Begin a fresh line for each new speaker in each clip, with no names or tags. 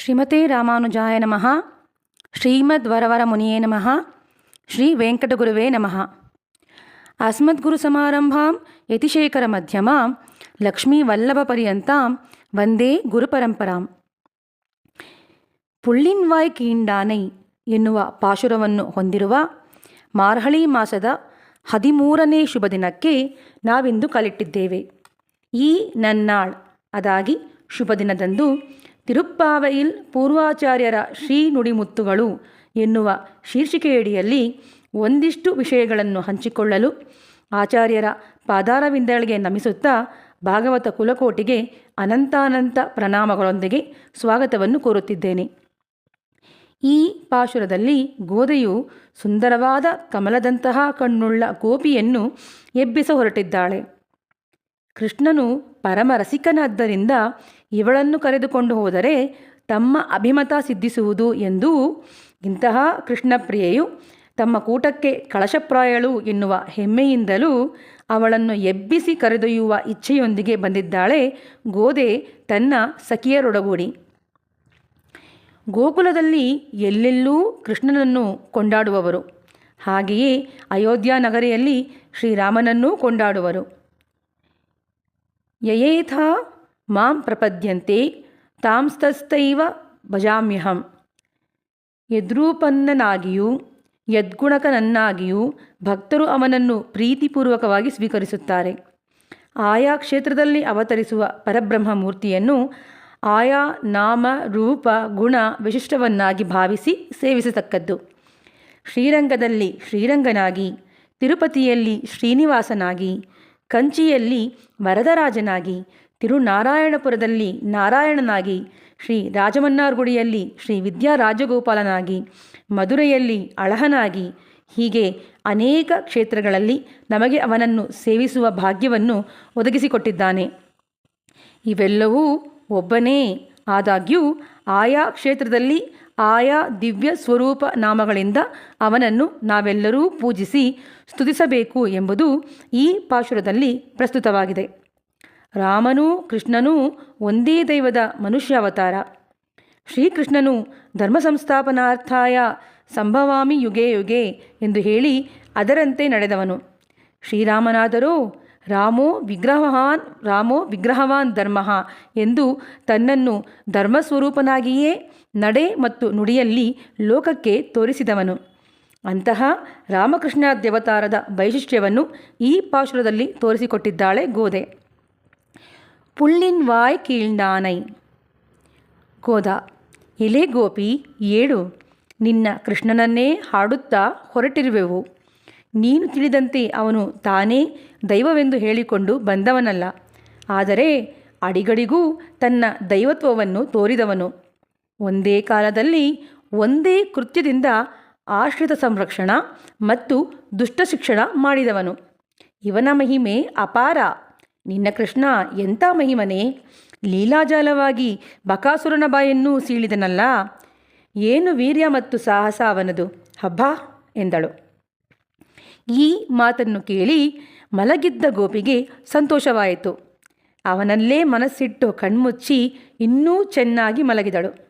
ಶ್ರೀಮತೆ ರಾಮಾನುಜಾಯ ನಮಃ. ಶ್ರೀಮದ್ವರವರ ಮುನಿಯೇ ನಮಃ. ಶ್ರೀ ವೆಂಕಟಗುರುವೇ ನಮಃ. ಅಸ್ಮದ್ಗುರು ಸಮಾರಂಭಾಂ ಯತಿಶೇಖರ ಮಧ್ಯಮ ಲಕ್ಷ್ಮೀವಲ್ಲಭ ಪರ್ಯಂತಾಂ ವಂದೇ ಗುರುಪರಂಪರಾಂ ಪುಳ್ಳಿನ್ವಾಯ್ ಕೀಂಡಾನೈ ಎನ್ನುವ ಪಾಶುರವನ್ನು ಹೊಂದಿರುವ ಮಾರ್ಹಳಿ ಮಾಸದ ಹದಿಮೂರನೇ ಶುಭ ದಿನಕ್ಕೆ ನಾವಿಂದು ಕಲಿಟ್ಟಿದ್ದೇವೆ. ಈ ನನ್ನಾಳ್, ಅದಾಗಿ ಶುಭ ದಿನದಂದು ತಿರುಪ್ಪಾವೈಲ್ ಪೂರ್ವಾಚಾರ್ಯರ ಶ್ರೀ ನುಡಿಮುತ್ತುಗಳು ಎನ್ನುವ ಶೀರ್ಷಿಕೆಯಡಿಯಲ್ಲಿ ಒಂದಿಷ್ಟು ವಿಷಯಗಳನ್ನು ಹಂಚಿಕೊಳ್ಳಲು ಆಚಾರ್ಯರ ಪಾದಾರವಿಂದಗಳಿಗೆ ನಮಿಸುತ್ತಾ ಭಾಗವತ ಕುಲಕೋಟಿಗೆ ಅನಂತಾನಂತ ಪ್ರಣಾಮಗಳೊಂದಿಗೆ ಸ್ವಾಗತವನ್ನು ಕೋರುತ್ತಿದ್ದೇನೆ. ಈ ಪಾಶುರದಲ್ಲಿ ಗೋದೆಯು ಸುಂದರವಾದ ಕಮಲದಂತಹ ಕಣ್ಣುಳ್ಳ ಗೋಪಿಯನ್ನು ಎಬ್ಬಿಸ ಹೊರಟಿದ್ದಾಳೆ. ಕೃಷ್ಣನು ಪರಮ ರಸಿಕನಾದ್ದರಿಂದ ಇವಳನ್ನು ಕರೆದುಕೊಂಡು ಹೋದರೆ ತಮ್ಮ ಅಭಿಮತ ಸಿದ್ಧಿಸುವುದು ಎಂದೂ ಇಂತಹ ಕೃಷ್ಣಪ್ರಿಯೆಯು ತಮ್ಮ ಕೂಟಕ್ಕೆ ಕಳಶಪ್ರಾಯಳು ಎನ್ನುವ ಹೆಮ್ಮೆಯಿಂದಲೂ ಅವಳನ್ನು ಎಬ್ಬಿಸಿ ಕರೆದೊಯ್ಯುವ ಇಚ್ಛೆಯೊಂದಿಗೆ ಬಂದಿದ್ದಾಳೆ ಗೋದೆ ತನ್ನ ಸಖಿಯರೊಡಗೂಡಿ. ಗೋಕುಲದಲ್ಲಿ ಎಲ್ಲೆಲ್ಲೂ ಕೃಷ್ಣನನ್ನು ಕೊಂಡಾಡುವವರು. ಹಾಗೆಯೇ ಅಯೋಧ್ಯ ನಗರಿಯಲ್ಲಿ ಶ್ರೀರಾಮನನ್ನೂ ಕೊಂಡಾಡುವರು. ಯಯೇಥಾ ಮಾಂ ಪ್ರಪದ್ಯಂತೆ ತಾಂಸ್ತಸ್ತೈವ ಭಜಾಮ್ಯಹಂ. ಯದ್ರೂಪನ್ನನಾಗಿಯೂ, ಯದ್ಗುಣಕನನ್ನಾಗಿಯೂ ಭಕ್ತರು ಅವನನ್ನು ಪ್ರೀತಿಪೂರ್ವಕವಾಗಿ ಸ್ವೀಕರಿಸುತ್ತಾರೆ. ಆಯಾ ಕ್ಷೇತ್ರದಲ್ಲಿ ಅವತರಿಸುವ ಪರಬ್ರಹ್ಮ ಮೂರ್ತಿಯನ್ನು ಆಯಾ ನಾಮ ರೂಪ ಗುಣ ವಿಶಿಷ್ಟವನ್ನಾಗಿ ಭಾವಿಸಿ ಸೇವಿಸತಕ್ಕದ್ದು. ಶ್ರೀರಂಗದಲ್ಲಿ ಶ್ರೀರಂಗನಾಗಿ, ತಿರುಪತಿಯಲ್ಲಿ ಶ್ರೀನಿವಾಸನಾಗಿ ಕಂಚಿಯಲ್ಲಿ ವರದರಾಜನಾಗಿ, ತಿರುನಾರಾಯಣಪುರದಲ್ಲಿ ನಾರಾಯಣನಾಗಿ, ಶ್ರೀ ರಾಜಮನ್ನಾರ್ಗುಡಿಯಲ್ಲಿ ಶ್ರೀ ವಿದ್ಯಾರಾಜಗೋಪಾಲನಾಗಿ, ಮಧುರೆಯಲ್ಲಿ ಅಳಹನಾಗಿ, ಹೀಗೆ ಅನೇಕ ಕ್ಷೇತ್ರಗಳಲ್ಲಿ ನಮಗೆ ಅವನನ್ನು ಸೇವಿಸುವ ಭಾಗ್ಯವನ್ನು ಒದಗಿಸಿಕೊಟ್ಟಿದ್ದಾನೆ. ಇವೆಲ್ಲವೂ ಒಬ್ಬನೇ, ಆದಾಗ್ಯೂ ಆಯಾ ಕ್ಷೇತ್ರದಲ್ಲಿ ಆಯಾ ದಿವ್ಯ ಸ್ವರೂಪ ನಾಮಗಳಿಂದ ಅವನನ್ನು ನಾವೆಲ್ಲರೂ ಪೂಜಿಸಿ ಸ್ತುತಿಸಬೇಕು ಎಂಬುದು ಈ ಪಾಶುರದಲ್ಲಿ ಪ್ರಸ್ತುತವಾಗಿದೆ. ರಾಮನೂ ಕೃಷ್ಣನೂ ಒಂದೇ ದೈವದ ಮನುಷ್ಯ ಅವತಾರ ಶ್ರೀಕೃಷ್ಣನು ಧರ್ಮ ಸಂಸ್ಥಾಪನಾರ್ಥಾಯ ಸಂಭವಾಮಿ ಯುಗೆ ಯುಗೆ ಎಂದು ಹೇಳಿ ಅದರಂತೆ ನಡೆದವನು. ಶ್ರೀರಾಮನಾದರೂ, ರಾಮೋ ವಿಗ್ರಹವಾನ್ ರಾಮೋ ವಿಗ್ರಹವಾನ್ ಧರ್ಮ ಎಂದು ತನ್ನನ್ನು ಧರ್ಮಸ್ವರೂಪನಾಗಿಯೇ ನಡೆ ಮತ್ತು ನುಡಿಯಲ್ಲಿ ಲೋಕಕ್ಕೆ ತೋರಿಸಿದವನು. ಅಂತಹ ರಾಮಕೃಷ್ಣ ದೇವತಾರದ ವೈಶಿಷ್ಟ್ಯವನ್ನು ಈ ಪಾಶುರದಲ್ಲಿ ತೋರಿಸಿಕೊಟ್ಟಿದ್ದಾಳೆ ಗೋದೆ ಪುಳ್ಳಿನ್ ವಾಯ್ ಕೀಳ್ನಾನೈ ಗೋದ ಎಲೆ ಗೋಪಿ, ಏಳು. ನಿನ್ನ ಕೃಷ್ಣನನ್ನೇ ಹಾಡುತ್ತಾ ಹೊರಟಿರುವೆವು. ನೀನು ತಿಳಿದಂತೆ ಅವನು ತಾನೇ ದೈವವೆಂದು ಹೇಳಿಕೊಂಡು ಬಂದವನಲ್ಲ. ಆದರೆ ಅಡಿಗಡಿಗೂ ತನ್ನ ದೈವತ್ವವನ್ನು ತೋರಿದವನು. ಒಂದೇ ಕಾಲದಲ್ಲಿ ಒಂದೇ ಕೃತ್ಯದಿಂದ ಆಶ್ರಿತ ಸಂರಕ್ಷಣ ಮತ್ತು ದುಷ್ಟ ಶಿಕ್ಷಣ ಮಾಡಿದವನು. ಇವನ ಮಹಿಮೆ ಅಪಾರ. ನಿನ್ನ ಕೃಷ್ಣ ಎಂಥ ಮಹಿಮನೆ? ಲೀಲಾಜಾಲವಾಗಿ ಬಕಾಸುರನ ಬಾಯನ್ನೂ ಸೀಳಿದನಲ್ಲ. ಏನು ವೀರ್ಯ ಮತ್ತು ಸಾಹಸ ಅವನದು? ಹಬ್ಬ ಎಂದಳು. ಈ ಮಾತನ್ನು ಕೇಳಿ ಮಲಗಿದ್ದ ಗೋಪಿಗೆ ಸಂತೋಷವಾಯಿತು. ಅವನಲ್ಲೇ ಮನಸ್ಸಿಟ್ಟು ಕಣ್ಮುಚ್ಚಿ ಇನ್ನೂ ಚೆನ್ನಾಗಿ ಮಲಗಿದಳು.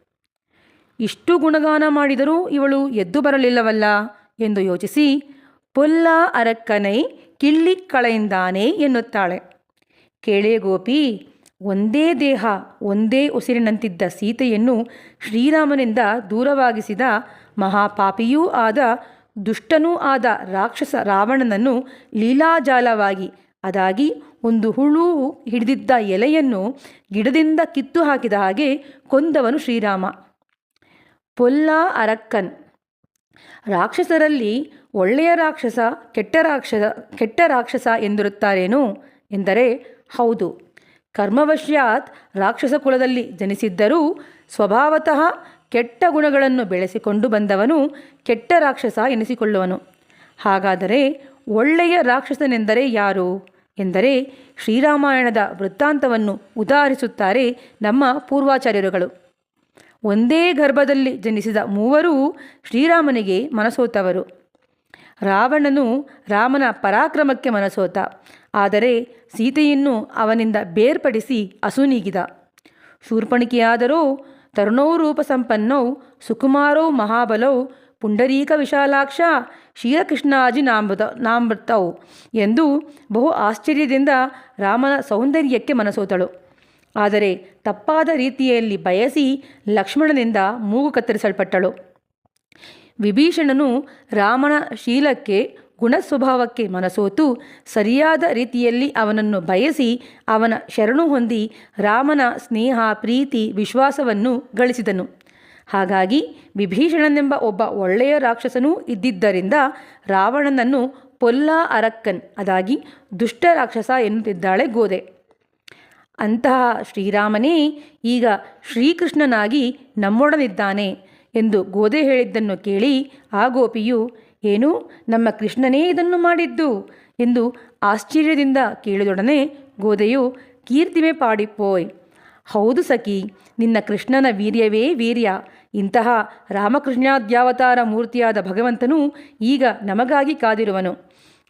ಇಷ್ಟು ಗುಣಗಾನ ಮಾಡಿದರೂ ಇವಳು ಎದ್ದು ಬರಲಿಲ್ಲವಲ್ಲ ಎಂದು ಯೋಚಿಸಿ, ಪೊಲ್ಲ ಅರಕ್ಕನೈ ಕಿಳ್ಳಿ ಕಳೆಯಿಂದಾನೆ ಎನ್ನುತ್ತಾಳೆ. ಕೇಳೇ ಗೋಪಿ, ಒಂದೇ ದೇಹ, ಒಂದೇ ಉಸಿರಿನಂತಿದ್ದ ಸೀತೆಯನ್ನು ಶ್ರೀರಾಮನಿಂದ ದೂರವಾಗಿಸಿದ ಮಹಾಪಾಪಿಯೂ ಆದ ದುಷ್ಟನೂ ಆದ ರಾಕ್ಷಸ ರಾವಣನನ್ನು ಲೀಲಾಜಾಲವಾಗಿ, ಅದಾಗಿ ಒಂದು ಹುಳು ಹಿಡಿದಿದ್ದ ಎಲೆಯನ್ನು ಗಿಡದಿಂದ ಕಿತ್ತು ಹಾಕಿದ ಹಾಗೆ ಕೊಂದವನು ಶ್ರೀರಾಮ. ಪೊಲ್ಲ ಅರಕ್ಕನ್. ರಾಕ್ಷಸರಲ್ಲಿ ಒಳ್ಳೆಯ ರಾಕ್ಷಸ, ಕೆಟ್ಟ ರಾಕ್ಷಸ ಕೆಟ್ಟ ರಾಕ್ಷಸ ಎಂದಿರುತ್ತಾರೇನು? ಎಂದರೆ ಹೌದು. ಕರ್ಮವಶ್ಯಾತ್ ರಾಕ್ಷಸ ಕುಲದಲ್ಲಿ ಜನಿಸಿದ್ದರೂ ಸ್ವಭಾವತಃ ಕೆಟ್ಟ ಗುಣಗಳನ್ನು ಬೆಳೆಸಿಕೊಂಡು ಬಂದವನು ಕೆಟ್ಟ ರಾಕ್ಷಸ ಎನಿಸಿಕೊಳ್ಳುವನು. ಹಾಗಾದರೆ ಒಳ್ಳೆಯ ರಾಕ್ಷಸನೆಂದರೆ ಯಾರು? ಎಂದರೆ ಶ್ರೀರಾಮಾಯಣದ ವೃತ್ತಾಂತವನ್ನು ಉದಾಹರಿಸುತ್ತಾರೆ ನಮ್ಮ ಪೂರ್ವಾಚಾರ್ಯರುಗಳು. ಒಂದೇ ಗರ್ಭದಲ್ಲಿ ಜನಿಸಿದ ಮೂವರೂ ಶ್ರೀರಾಮನಿಗೆ ಮನಸೋತವರು. ರಾವಣನು ರಾಮನ ಪರಾಕ್ರಮಕ್ಕೆ ಮನಸೋತ. ಆದರೆ ಸೀತೆಯನ್ನು ಅವನಿಂದ ಬೇರ್ಪಡಿಸಿ ಅಸುನೀಗಿದ ಶೂರ್ಪಣಿಕೆಯಾದರೂ ತರುಣೌ ರೂಪ ಸಂಪನ್ನೌ ಸುಕುಮಾರೌ ಮಹಾಬಲೌ ಪುಂಡರೀಕ ವಿಶಾಲಾಕ್ಷ ಶ್ರೀರಕೃಷ್ಣಾಜಿ ನಾಂಬದ ನಾಂಬತ್ತವು ಎಂದು ಬಹು ಆಶ್ಚರ್ಯದಿಂದ ರಾಮನ ಸೌಂದರ್ಯಕ್ಕೆ ಮನಸೋತಳು. ಆದರೆ ತಪ್ಪಾದ ರೀತಿಯಲ್ಲಿ ಬಯಸಿ ಲಕ್ಷ್ಮಣನಿಂದ ಮೂಗು ಕತ್ತರಿಸಲ್ಪಟ್ಟಳು. ವಿಭೀಷಣನು ರಾಮನ ಶೀಲಕ್ಕೆ ಗುಣಸ್ವಭಾವಕ್ಕೆ ಮನಸೋತು ಸರಿಯಾದ ರೀತಿಯಲ್ಲಿ ಅವನನ್ನು ಬಯಸಿ ಅವನ ಶರಣು ಹೊಂದಿ ರಾಮನ ಸ್ನೇಹ, ಪ್ರೀತಿ, ವಿಶ್ವಾಸವನ್ನು ಗಳಿಸಿದನು. ಹಾಗಾಗಿ ವಿಭೀಷಣನೆಂಬ ಒಬ್ಬ ಒಳ್ಳೆಯ ರಾಕ್ಷಸನೂ ಇದ್ದಿದ್ದರಿಂದ ರಾವಣನನ್ನು ಪೊಲ್ಲ ಅರಕ್ಕನ್, ಅದಾಗಿ ದುಷ್ಟ ರಾಕ್ಷಸ ಎನ್ನುತ್ತಿದ್ದಾಳೆ ಗೋದೆ ಅಂತಹ ಶ್ರೀರಾಮನೇ ಈಗ ಶ್ರೀಕೃಷ್ಣನಾಗಿ ನಮ್ಮೊಡನಿದ್ದಾನೆ ಎಂದು ಗೋದೆ ಹೇಳಿದ್ದನ್ನು ಕೇಳಿ ಆ ಗೋಪಿಯು, ಏನು, ನಮ್ಮ ಕೃಷ್ಣನೇ ಇದನ್ನು ಮಾಡಿದ್ದು? ಎಂದು ಆಶ್ಚರ್ಯದಿಂದ ಕೇಳಿದೊಡನೆ ಗೋದೆಯು, ಕೀರ್ತಿಮೆ ಪಾಡಿಪೋಯ್ ಹೌದು ಸಖಿ, ನಿನ್ನ ಕೃಷ್ಣನ ವೀರ್ಯವೇ ವೀರ್ಯ. ಇಂತಹ ರಾಮಕೃಷ್ಣಾದ್ಯಾವತಾರ ಮೂರ್ತಿಯಾದ ಭಗವಂತನು ಈಗ ನಮಗಾಗಿ ಕಾದಿರುವನು.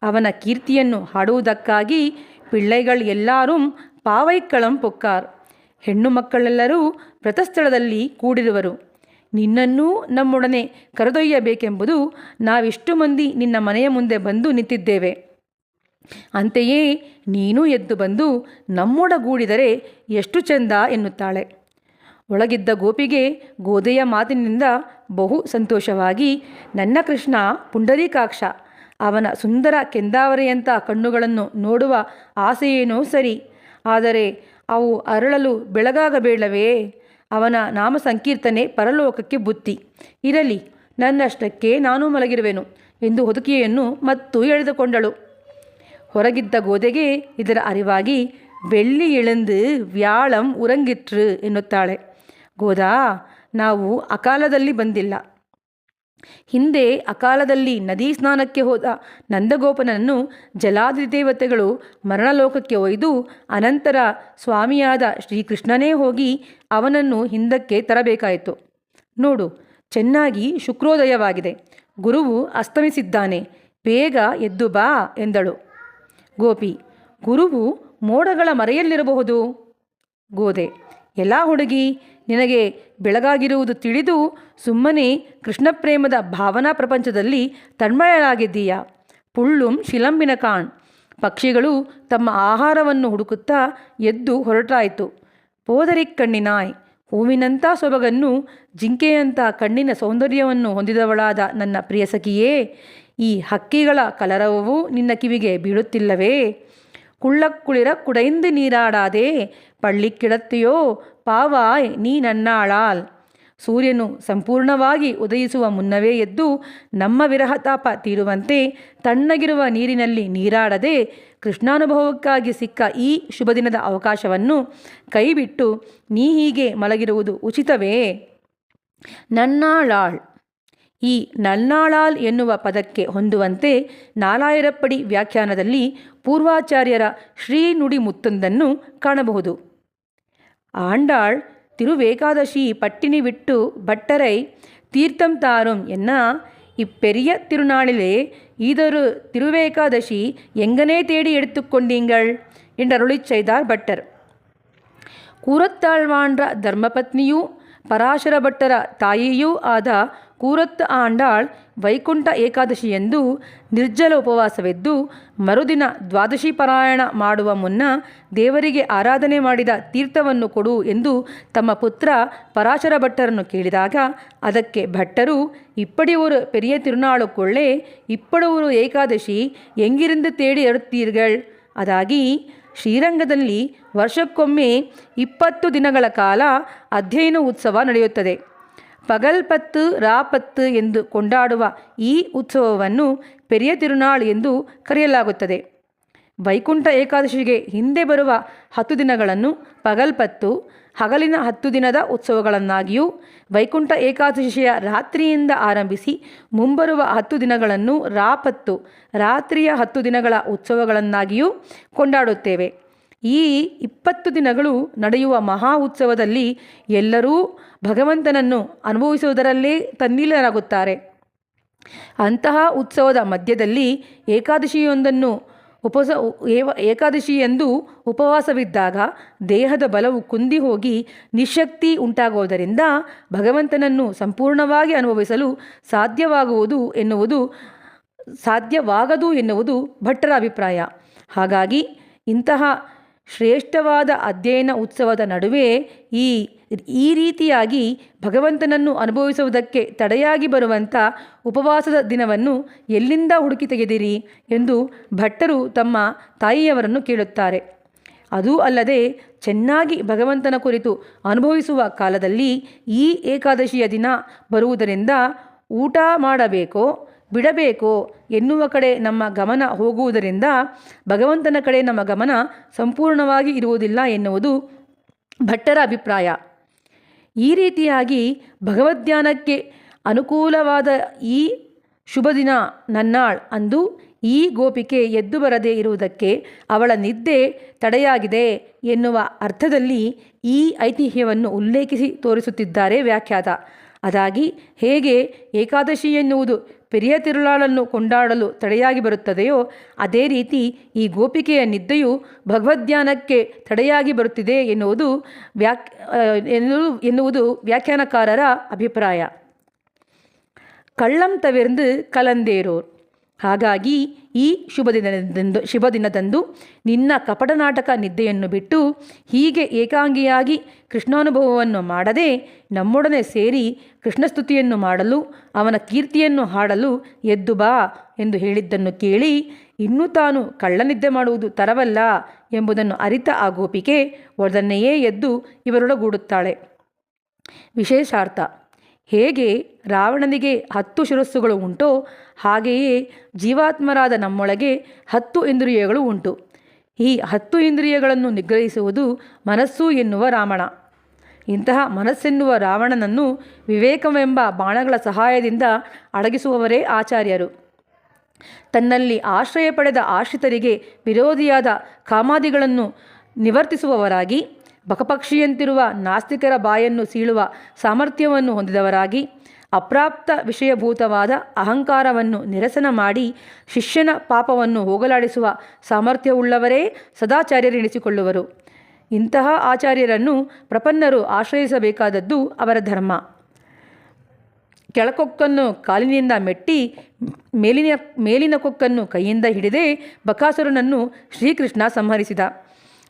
ಅವನ ಕೀರ್ತಿಯನ್ನು ಹಾಡುವುದಕ್ಕಾಗಿ ಪಿಳ್ಳೆಗಳು ಎಲ್ಲರೂ ಪಾವೈಕ್ಕಳಂ ಪೊಕ್ಕಾರ್. ಹೆಣ್ಣು ಮಕ್ಕಳೆಲ್ಲರೂ ವ್ರತಸ್ಥಳದಲ್ಲಿ ಕೂಡಿರುವರು. ನಿನ್ನನ್ನೂ ನಮ್ಮೊಡನೆ ಕರೆದೊಯ್ಯಬೇಕೆಂಬುದು ನಾವಿಷ್ಟು ಮಂದಿ ನಿನ್ನ ಮನೆಯ ಮುಂದೆ ಬಂದು ನಿಂತಿದ್ದೇವೆ. ಅಂತೆಯೇ ನೀನು ಎದ್ದು ಬಂದು ನಮ್ಮೊಡಗೂಡಿದರೆ ಎಷ್ಟು ಚೆಂದ ಎನ್ನುತ್ತಾಳೆ. ಒಳಗಿದ್ದ ಗೋಪಿಗೆ ಗೋದೆಯ ಮಾತಿನಿಂದ ಬಹು ಸಂತೋಷವಾಗಿ, ನನ್ನ ಕೃಷ್ಣ ಪುಂಡರೀಕಾಕ್ಷ, ಅವನ ಸುಂದರ ಕೆಂದಾವರೆಯಂಥ ಕಣ್ಣುಗಳನ್ನು ನೋಡುವ ಆಸೆಯೇನೋ ಸರಿ ಆದರೆ ಅವು ಅರಳಲು ಬೆಳಗಾಗಬೇಡವೇ? ಅವನ ನಾಮ ಸಂಕೀರ್ತನೆ ಪರಲೋಕಕ್ಕೆ ಬುತ್ತಿ ಇರಲಿ, ನನ್ನಷ್ಟಕ್ಕೆ ನಾನು ಮಲಗಿರುವೆನು ಎಂದು ಹೊದಿಕೆಯನ್ನು ಮತ್ತು ಎಳೆದುಕೊಂಡಳು. ಹೊರಗಿದ್ದ ಗೋದೆಗೆ ಇದರ ಅರಿವಾಗಿ, ಬೆಳ್ಳಿ ಎಳೆಂದು ವ್ಯಾಳಂ ಉರಂಗಿಟ್ರು ಎನ್ನುತ್ತಾಳೆ. ಗೋದಾ, ನಾವು ಅಕಾಲದಲ್ಲಿ ಬಂದಿಲ್ಲ. ಹಿಂದೆ ಅಕಾಲದಲ್ಲಿ ನದಿ ಸ್ನಾನಕ್ಕೆ ಹೋದ ನಂದಗೋಪನನ್ನು ಜಲಾದಿ ದೇವತೆಗಳು ಮರಣಲೋಕಕ್ಕೆ ಒಯ್ದು ಅನಂತರ ಸ್ವಾಮಿಯಾದ ಶ್ರೀಕೃಷ್ಣನೇ ಹೋಗಿ ಅವನನ್ನು ಹಿಂದಕ್ಕೆ ತರಬೇಕಾಯಿತು. ನೋಡು, ಚೆನ್ನಾಗಿ ಶುಕ್ರೋದಯವಾಗಿದೆ. ಗುರುವು ಅಸ್ತಮಿಸಿದ್ದಾನೆ. ಬೇಗ ಎದ್ದು ಬಾ ಎಂದಳು. ಗೋಪಿ, ಗುರುವು ಮೋಡಗಳ ಮರೆಯಲ್ಲಿರಬಹುದು? ಗೋದೆ ಎಲ್ಲ ಹುಡುಗಿ ನಿನಗೆ ಬೆಳಗಾಗಿರುವುದು ತಿಳಿದು ಸುಮ್ಮನೆ ಕೃಷ್ಣ ಪ್ರೇಮದ ಭಾವನಾ ಪ್ರಪಂಚದಲ್ಲಿ ತನ್ಮಯಳಾಗಿದ್ದೀಯ? ಪುಳ್ಳುಂ ಶಿಲಂಬಿನ ಕಾಣ್. ಪಕ್ಷಿಗಳು ತಮ್ಮ ಆಹಾರವನ್ನು ಹುಡುಕುತ್ತಾ ಎದ್ದು ಹೊರಟಾಯಿತು. ಪೋದರಿಕ್ಕಣ್ಣಿನಾಯ್ ಹೂವಿನಂಥ ಸೊಬಗನ್ನು, ಜಿಂಕೆಯಂಥ ಕಣ್ಣಿನ ಸೌಂದರ್ಯವನ್ನು ಹೊಂದಿದವಳಾದ ನನ್ನ ಪ್ರಿಯ ಸಖಿಯೇ, ಈ ಹಕ್ಕಿಗಳ ಕಲರವವು ನಿನ್ನ ಕಿವಿಗೆ ಬೀಳುತ್ತಿಲ್ಲವೇ? ಕುಳ್ಳಕ್ಕುಳಿರ ಕುಡೈಂದು ನೀರಾಡಾದೆ ಪಳ್ಳಿಕ್ಕಿಡತ್ತೆಯೋ ಪಾವಾಯ್ ನೀ ನನ್ನಾಳಾಲ್ ಸೂರ್ಯನು ಸಂಪೂರ್ಣವಾಗಿ ಉದಯಿಸುವ ಮುನ್ನವೇ ಎದ್ದು ನಮ್ಮ ವಿರಹತಾಪ ತೀರುವಂತೆ ತಣ್ಣಗಿರುವ ನೀರಿನಲ್ಲಿ ನೀರಾಡದೆ ಕೃಷ್ಣಾನುಭವಕ್ಕಾಗಿ ಸಿಕ್ಕ ಈ ಶುಭ ದಿನದ ಅವಕಾಶವನ್ನು ಕೈಬಿಟ್ಟು ನೀ ಹೀಗೆ ಮಲಗಿರುವುದು ಉಚಿತವೇ ನನ್ನಾಳಾಳ್ ಈ ನನ್ನಾಳಾಲ್ ಎನ್ನುವ ಪದಕ್ಕೆ ಹೊಂದುವಂತೆ ನಾಲಾಯರಪ್ಪಡಿ ವ್ಯಾಖ್ಯಾನದಲ್ಲಿ ಪೂರ್ವಾಚಾರ್ಯರ ಶ್ರೀನುಡಿ ಮುತ್ತೊಂದನ್ನು ಕಾಣಬಹುದು ಆಂಡಾಳ್ ತಿರುವೇಕಾದಶಿ ಪಟ್ಟಿನಿ விட்டு பட்டரை தீர்த்தம் தாரும் என்ன இப்பெரிய திருநாளிலே இதொரு திருவேகாதசி எங்கனே தேடி எடுத்துக்கொண்டீங்கள் என்றருளிச் செய்தார் பட்டர் ಕೂರತ್ತಾಳ್ವಾಂಡ್ರ ಧರ್ಮಪತ್ನಿಯೂ ಪರಾಶರ ಭಟ್ಟರ ತಾಯಿಯೂ ಆದ ಕೂರತ್ತ ಆಂಡಾಳ್ ವೈಕುಂಠ ಏಕಾದಶಿಯಂದು ನಿರ್ಜಲ ಉಪವಾಸವೆದ್ದು ಮರುದಿನ ದ್ವಾದಶಿ ಪಾರಾಯಣ ಮಾಡುವ ಮುನ್ನ ದೇವರಿಗೆ ಆರಾಧನೆ ಮಾಡಿದ ತೀರ್ಥವನ್ನು ಕೊಡು ಎಂದು ತಮ್ಮ ಪುತ್ರ ಪರಾಶರ ಭಟ್ಟರನ್ನು ಕೇಳಿದಾಗ ಅದಕ್ಕೆ ಭಟ್ಟರು ಇಪ್ಪಡಿ ஒரு பெரிய திருநாளுக்குள்ளே இப்படி ஒரு ಏಕಾದಶಿ ಎಂಗಿರಿಂದ ತೇಡಿ ಎರುತ್ತೀರ್ಗಳ್ ಅದಾಗಿ ಶ್ರೀರಂಗದಲ್ಲಿ ವರ್ಷಕ್ಕೊಮ್ಮೆ ಇಪ್ಪತ್ತು ದಿನಗಳ ಕಾಲ ಅಧ್ಯಯನ ಉತ್ಸವ ನಡೆಯುತ್ತದೆ ಪಗಲ್ಪತ್ತು, ರಾಪತ್ತು ಎಂದು ಕೊಂಡಾಡುವ ಈ ಉತ್ಸವವನ್ನು ಪೆರಿಯ ತಿರುನಾಳ್ ಎಂದು ಕರೆಯಲಾಗುತ್ತದೆ. ವೈಕುಂಠ ಏಕಾದಶಿಗೆ ಹಿಂದೆ ಬರುವ ಹತ್ತು ದಿನಗಳನ್ನು ಪಗಲ್ಪತ್ತು, ಹಗಲಿನ ಹತ್ತು ದಿನದ ಉತ್ಸವಗಳನ್ನಾಗಿಯೂ, ವೈಕುಂಠ ಏಕಾದಶಿಯ ರಾತ್ರಿಯಿಂದ ಆರಂಭಿಸಿ ಮುಂಬರುವ ಹತ್ತು ದಿನಗಳನ್ನು ರಾಪತ್ತು, ರಾತ್ರಿಯ ಹತ್ತು ದಿನಗಳ ಉತ್ಸವಗಳನ್ನಾಗಿಯೂ ಕೊಂಡಾಡುತ್ತೇವೆ. ಈ ಇಪ್ಪತ್ತು ದಿನಗಳು ನಡೆಯುವ ಮಹಾ ಉತ್ಸವದಲ್ಲಿ ಎಲ್ಲರೂ ಭಗವಂತನನ್ನು ಅನುಭವಿಸುವುದರಲ್ಲೇ ತನ್ನೀಲರಾಗುತ್ತಾರೆ. ಅಂತಹ ಉತ್ಸವದ ಮಧ್ಯದಲ್ಲಿ ಏಕಾದಶಿಯೊಂದನ್ನು ಉಪಸ, ಏವ, ಏಕಾದಶಿಯೆಂದು ಉಪವಾಸವಿದ್ದಾಗ ದೇಹದ ಬಲವು ಕುಂದಿ ಹೋಗಿ ನಿಶಕ್ತಿ ಉಂಟಾಗುವುದರಿಂದ ಭಗವಂತನನ್ನು ಸಂಪೂರ್ಣವಾಗಿ ಅನುಭವಿಸಲು ಸಾಧ್ಯವಾಗುವುದು ಎನ್ನುವುದು, ಸಾಧ್ಯವಾಗದು ಎನ್ನುವುದು ಭಟ್ಟರ ಅಭಿಪ್ರಾಯ. ಹಾಗಾಗಿ ಇಂತಹ ಶ್ರೇಷ್ಠವಾದ ಅಧ್ಯಯನ ಉತ್ಸವದ ನಡುವೆ ಈ ಈ ರೀತಿಯಾಗಿ ಭಗವಂತನನ್ನು ಅನುಭವಿಸುವುದಕ್ಕೆ ತಡೆಯಾಗಿ ಬರುವಂಥ ಉಪವಾಸದ ದಿನವನ್ನು ಎಲ್ಲಿಂದ ಹುಡುಕಿ ತೆಗೆದಿರಿ ಎಂದು ಭಟ್ಟರು ತಮ್ಮ ತಾಯಿಯವರನ್ನು ಕೇಳುತ್ತಾರೆ. ಅದೂ ಅಲ್ಲದೆ ಚೆನ್ನಾಗಿ ಭಗವಂತನ ಕುರಿತು ಅನುಭವಿಸುವ ಕಾಲದಲ್ಲಿ ಈ ಏಕಾದಶಿಯ ದಿನ ಬರುವುದರಿಂದ ಊಟ ಮಾಡಬೇಕೋ, ಬಿಡಬೇಕೋ ಎನ್ನುವ ಕಡೆ ನಮ್ಮ ಗಮನ ಹೋಗುವುದರಿಂದ ಭಗವಂತನ ಕಡೆ ನಮ್ಮ ಗಮನ ಸಂಪೂರ್ಣವಾಗಿ ಇರುವುದಿಲ್ಲ ಎನ್ನುವುದು ಭಟ್ಟರ ಅಭಿಪ್ರಾಯ. ಈ ರೀತಿಯಾಗಿ ಭಗವದ್ಧ್ಯಾನಕ್ಕೆ ಅನುಕೂಲವಾದ ಈ ಶುಭ ದಿನ ನನ್ನಾಳ್ ಅಂದು ಈ ಗೋಪಿಕೆ ಎದ್ದು ಬರದೇ ಇರುವುದಕ್ಕೆ ಅವಳ ನಿದ್ದೆ ತಡೆಯಾಗಿದೆ ಎನ್ನುವ ಅರ್ಥದಲ್ಲಿ ಈ ಐತಿಹ್ಯವನ್ನು ಉಲ್ಲೇಖಿಸಿ ತೋರಿಸುತ್ತಿದ್ದಾರೆ ವ್ಯಾಖ್ಯಾತ. ಅದಾಗಿ ಹೇಗೆ ಏಕಾದಶಿ ಎನ್ನುವುದು ಪೆರಿಯ ತಿರುಳಾಳನ್ನು ಕೊಂಡಾಡಲು ತಡೆಯಾಗಿ ಬರುತ್ತದೆಯೋ, ಅದೇ ರೀತಿ ಈ ಗೋಪಿಕೆಯ ನಿದ್ದೆಯು ಭಗವದ್ಧ್ಯಾನಕ್ಕೆ ತಡೆಯಾಗಿ ಬರುತ್ತಿದೆ ಎನ್ನುವುದು ವ್ಯಾಕ್ ಎನ್ನುವುದು ವ್ಯಾಖ್ಯಾನಕಾರರ ಅಭಿಪ್ರಾಯ. ಕಳ್ಳಂ ತವಿರ್ந்து ಕಲಂದೇರೋರ್. ಹಾಗಾಗಿ ಈ ಶುಭ ದಿನದಂದು ಶುಭ ದಿನದಂದು ನಿನ್ನ ಕಪಟ ನಾಟಕ ನಿದ್ದೆಯನ್ನು ಬಿಟ್ಟು ಹೀಗೆ ಏಕಾಂಗಿಯಾಗಿ ಕೃಷ್ಣಾನುಭವವನ್ನು ಮಾಡದೆ ನಮ್ಮೊಡನೆ ಸೇರಿ ಕೃಷ್ಣಸ್ತುತಿಯನ್ನು ಮಾಡಲು, ಅವನ ಕೀರ್ತಿಯನ್ನು ಹಾಡಲು ಎದ್ದು ಬಾ ಎಂದು ಹೇಳಿದ್ದನ್ನು ಕೇಳಿ ಇನ್ನೂ ತಾನು ಕಳ್ಳನಿದ್ದೆ ಮಾಡುವುದು ತರವಲ್ಲ ಎಂಬುದನ್ನು ಅರಿತ ಆ ಗೋಪಿಕೆ ಒಡನೆಯೇ ಎದ್ದು ಇವರೊಡಗೂಡುತ್ತಾಳೆ. ವಿಶೇಷಾರ್ಥ, ಹೇಗೆ ರಾವಣನಿಗೆ ಹತ್ತು ಶಿರಸ್ಸುಗಳು ಉಂಟೋ ಹಾಗೆಯೇ ಜೀವಾತ್ಮರಾದ ನಮ್ಮೊಳಗೆ ಹತ್ತು ಇಂದ್ರಿಯಗಳು ಉಂಟು. ಈ ಹತ್ತು ಇಂದ್ರಿಯಗಳನ್ನು ನಿಗ್ರಹಿಸುವುದು ಮನಸ್ಸು ಎನ್ನುವ ರಾವಣ. ಇಂತಹ ಮನಸ್ಸೆನ್ನುವ ರಾವಣನನ್ನು ವಿವೇಕವೆಂಬ ಬಾಣಗಳ ಸಹಾಯದಿಂದ ಅಡಗಿಸುವವರೇ ಆಚಾರ್ಯರು. ತನ್ನಲ್ಲಿ ಆಶ್ರಯ ಪಡೆದ ಆಶ್ರಿತರಿಗೆ ವಿರೋಧಿಯಾದ ಕಾಮಾದಿಗಳನ್ನು ನಿವರ್ತಿಸುವವರಾಗಿ, ಬಕಪಕ್ಷಿಯಂತಿರುವ ನಾಸ್ತಿಕರ ಬಾಯನ್ನು ಸೀಳುವ ಸಾಮರ್ಥ್ಯವನ್ನು ಹೊಂದಿದವರಾಗಿ ಅಪ್ರಾಪ್ತ ವಿಷಯಭೂತವಾದ ಅಹಂಕಾರವನ್ನು ನಿರಸನ ಮಾಡಿ ಶಿಷ್ಯನ ಪಾಪವನ್ನು ಹೋಗಲಾಡಿಸುವ ಸಾಮರ್ಥ್ಯವುಳ್ಳವರೇ ಸದಾಚಾರ್ಯರೆನಿಸಿಕೊಳ್ಳುವರು. ಇಂತಹ ಆಚಾರ್ಯರನ್ನು ಪ್ರಪನ್ನರು ಆಶ್ರಯಿಸಬೇಕಾದದ್ದು ಅವರ ಧರ್ಮ. ಕೆಳಕೊಕ್ಕನ್ನು ಕಾಲಿನಿಂದ ಮೆಟ್ಟಿ, ಮೇಲಿನ ಮೇಲಿನ ಕೊಕ್ಕನ್ನು ಕೈಯಿಂದ ಹಿಡಿದೇ ಬಕಾಸುರನನ್ನು ಶ್ರೀಕೃಷ್ಣ ಸಂಹರಿಸಿದ.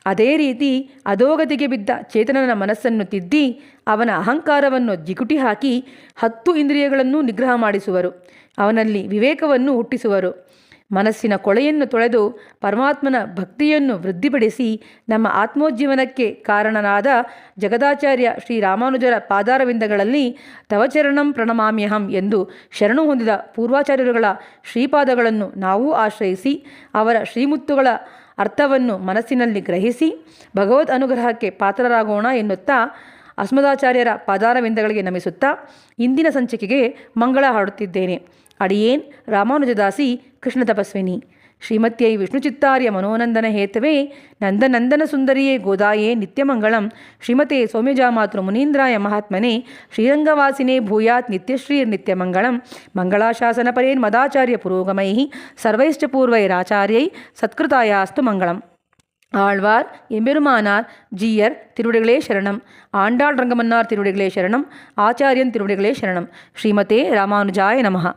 ಅದೇ ರೀತಿ ಅಧೋಗತಿಗೆ ಬಿದ್ದ ಚೇತನನ ಮನಸ್ಸನ್ನು ತಿದ್ದಿ ಅವನ ಅಹಂಕಾರವನ್ನು ಜಿಗುಟಿ ಹಾಕಿ ಹತ್ತು ಇಂದ್ರಿಯಗಳನ್ನು ನಿಗ್ರಹ ಮಾಡಿಸುವರು. ಅವನಲ್ಲಿ ವಿವೇಕವನ್ನು ಹುಟ್ಟಿಸುವರು. ಮನಸ್ಸಿನ ಕೊಳೆಯನ್ನು ತೊಳೆದು ಪರಮಾತ್ಮನ ಭಕ್ತಿಯನ್ನು ವೃದ್ಧಿಪಡಿಸಿ ನಮ್ಮ ಆತ್ಮೋಜ್ಜೀವನಕ್ಕೆ ಕಾರಣನಾದ ಜಗದಾಚಾರ್ಯ ಶ್ರೀರಾಮಾನುಜರ ಪಾದಾರವಿಂದಗಳಲ್ಲಿ ತವಚರಣಂ ಪ್ರಣಮಾಮ್ಯಹಂ ಎಂದು ಶರಣು ಹೊಂದಿದ ಪೂರ್ವಾಚಾರ್ಯರುಗಳ ಶ್ರೀಪಾದಗಳನ್ನು ನಾವೂ ಆಶ್ರಯಿಸಿ ಅವರ ಶ್ರೀಮುತ್ತುಗಳ ಅರ್ಥವನ್ನು ಮನಸ್ಸಿನಲ್ಲಿ ಗ್ರಹಿಸಿ ಭಗವದ್ ಅನುಗ್ರಹಕ್ಕೆ ಪಾತ್ರರಾಗೋಣ ಎನ್ನುತ್ತಾ ಅಸ್ಮದಾಚಾರ್ಯರ ಪಾದಾರವಿಂದಗಳಿಗೆ ನಮಿಸುತ್ತಾ ಇಂದಿನ ಸಂಚಿಕೆಗೆ ಮಂಗಳ ಹಾಡುತ್ತಿದ್ದೇನೆ. ಅಡಿಯೇನ್ ರಾಮಾನುಜದಾಸಿ ಕೃಷ್ಣ ತಪಸ್ವಿನಿ. ஸ்ரீமத்தியை விஷ்ணுச்சித்தாரிய மனோநந்தன ஹேத்தவே நந்தநந்தன சுந்தரியே கோதாயே நித்தியமங்கலம் ஸ்ரீமதே சோமியஜாமாத்ரு முனீந்திராய மகாத்மனே ஸ்ரீரங்கவாசினே பூயாத் நித்யஸ்ரீர் நித்தியமங்கலம் மங்களாசாசனபரேன் மதாச்சாரிய புரோகமை சர்வைஷ்ட பூர்வைராச்சாரியை சத்கிருதாயாஸ்து மங்களம். ஆழ்வார் எம்பெருமானார் ஜீயர் திருவிடைகளே சரணம். ஆண்டாள் ரங்கமன்னார் திருவிடைகளே சரணம். ஆச்சாரியன் திருவிடைகளே சரணம். ஸ்ரீமதே ராமானுஜாய நமகா